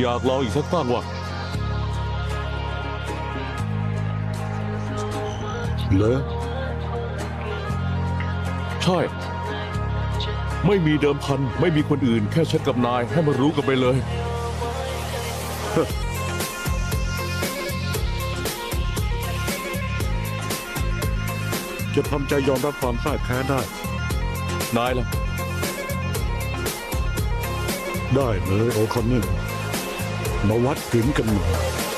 อยากลองอีกสักตั้งวะเหรอใช่ ไม่มีเดิมพัน ไม่มีคนอื่น แค่ฉันกับนายให้มันรู้กันไปเลย จะทำใจยอมรับความพ่ายแพ้ได้ นายล่ะ ได้เลยโอคอนเนอร์ มาวัดถึงกันหน่อย